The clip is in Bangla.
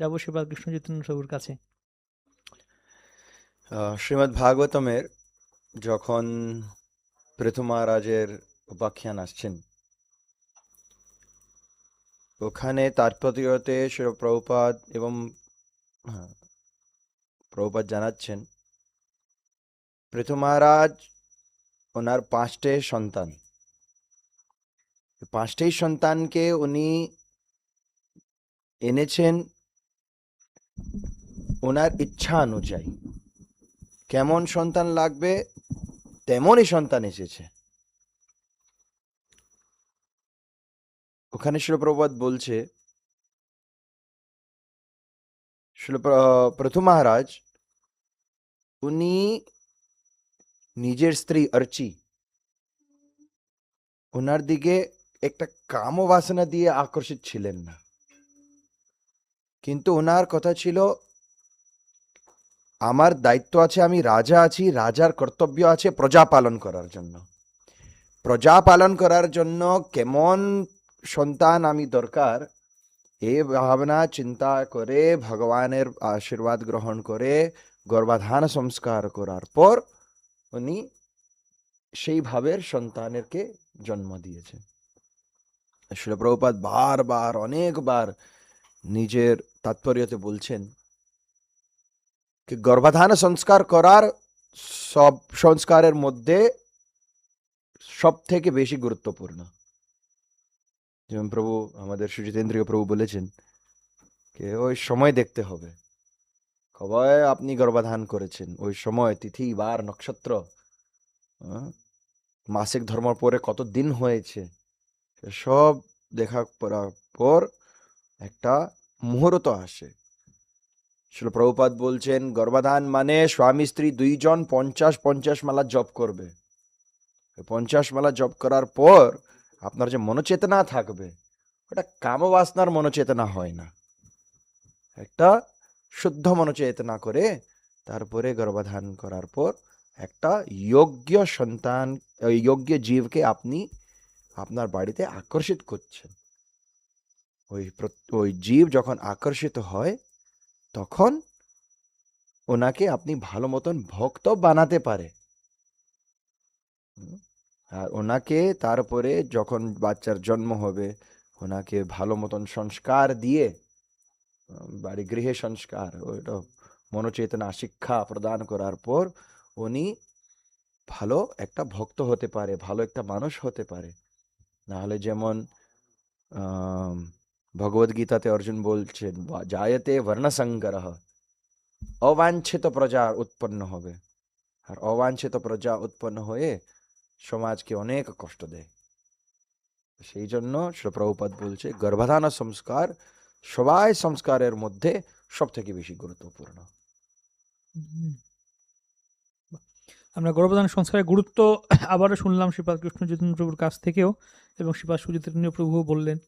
যাব শিবাদ কৃষ্ণ চৈতন্য প্রভুর কাছে শ্রীমদ্ ভাগবতমের যখন পৃথু মহারাজের উপাখ্যান আসছেন ওখানে তাৎপর্যতে প্রভুপাদ এবং হ্যাঁ, প্রভুপাদ জানাচ্ছেন পৃথু ওনার পাঁচটে সন্তান। পাঁচটেই সন্তানকে উনি এনেছেন ওনার ইচ্ছা অনুযায়ী। কেমন সন্তান লাগবে, তেমনই সন্তান এসেছে। ওখানে শিলপ্রপাত বলছে প্রথম মহারাজ, উনি নিজের স্ত্রী অর্চি, ওনার দিকে একটা কাম বাসনা দিয়ে আকর্ষিত ছিলেন না। কিন্তু ওনার কথা ছিল, আমার দায়িত্ব আছে, আমি রাজা আছি, রাজার কর্তব্য আছে প্রজা পালন করার জন্য। প্রজা পালন করার জন্য কেমন সন্তান আমি দরকার এই ভাবনা, চিন্তা করে ভগবানের আশীর্বাদ গ্রহণ করে গর্ভাধান সংস্কার করার পর উনি সেই ভাবের সন্তানেরকে জন্ম দিয়েছেন। শিলপ্রভুপাত বারবার, অনেকবার নিজের তাৎপর্যতে বলছেন গর্ভাধান সংস্কার করার সব সংস্কারের মধ্যে সব থেকে বেশি গুরুত্বপূর্ণ। যেমন প্রভু, আমাদের সুজিতেন্দ্রীয় প্রভু বলেছেন কে ওই সময় দেখতে হবে। কবে আপনি গর্ভাধান করেছেন? ওই সময়, তিথি, বার, নক্ষত্র মাসিক ধর্ম পরে কত দিন হয়েছে? সব দেখা পর একটা মুহূর্ত আসে। শিল প্রভুপাদ বলছেন, গর্ভাধান মানে স্বামী, স্ত্রী দুইজন পঞ্চাশ পঞ্চাশ মালা জপ করবে। পঞ্চাশ মালা জপ করার পর আপনার যে মনোচেতনা থাকবে, ওটা কামবাসনার মনোচেতনা হয় না। একটা শুদ্ধ মনোচেতনা করে তারপরে গর্ভধান করার পর একটা যোগ্য সন্তান যোগ্য জীবকে আপনি আপনার বাড়িতে আকর্ষিত করছেন। ওই ওই জীব যখন আকর্ষিত হয়, তখন ওনাকে আপনি ভালো মতন ভক্ত বানাতে পারে। আর ওনাকে তারপরে যখন বাচ্চার জন্ম হবে, ওনাকে ভালো মতন সংস্কার দিয়ে বাড়ি গৃহে সংস্কার, ওইটা মনোচেতনা, শিক্ষা প্রদান করার পর উনি ভালো একটা ভক্ত হতে পারে, ভালো একটা মানুষ হতে পারে। নাহলে যেমন ভগবদ্গীতাতে অর্জুন বলছেন, "বা- জায়তে বর্ণসংকরঃ অবাঞ্ছিত প্রজা উৎপন্ন হবে। আর অবাঞ্ছিত প্রজা উৎপন্ন হয়ে সমাজকে অনেক কষ্ট দেয়। সেই জন্য শ্রী প্রভুপাদ বলছে, গর্ভাধান সংস্কার সবাই সংস্কারের মধ্যে সব থেকে বেশি গুরুত্বপূর্ণ। আমরা গর্ভধান সংস্কারের গুরুত্ব আবারও শুনলাম শ্রীপাদ কৃষ্ণ চৈতন্য প্রভুর কাছ থেকেও এবং শ্রীপাদ সুচিতন্য প্রভু বললেন